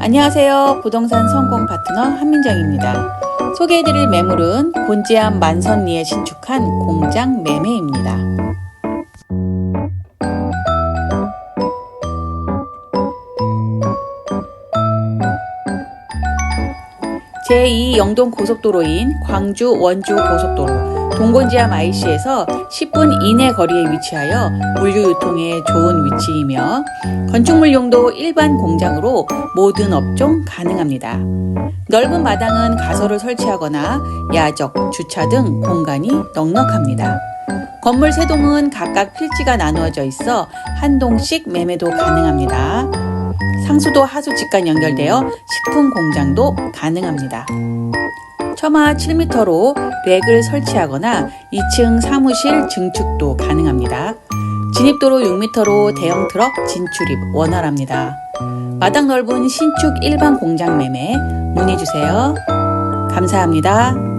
안녕하세요. 부동산 성공 파트너 한민정입니다. 소개해드릴 매물은 곤지암 만선리에 신축한 공장 매매입니다. 제2 영동 고속도로인 광주 원주 고속도로 동곤지암 IC에서 10분 이내 거리에 위치하여 물류 유통에 좋은 위치이며 건축물 용도 일반 공장으로 모든 업종 가능합니다. 넓은 마당은 가설을 설치하거나 야적, 주차 등 공간이 넉넉합니다. 건물 세 동은 각각 필지가 나누어져 있어 한 동씩 매매도 가능합니다. 상수도 하수 직관 연결되어 식품 공장도 가능합니다. 처마 7m로 렉을 설치하거나 2층 사무실 증축도 가능합니다. 진입도로 6m로 대형 트럭 진출입 원활합니다. 마당 넓은 신축 일반 공장 매매 문의 주세요. 감사합니다.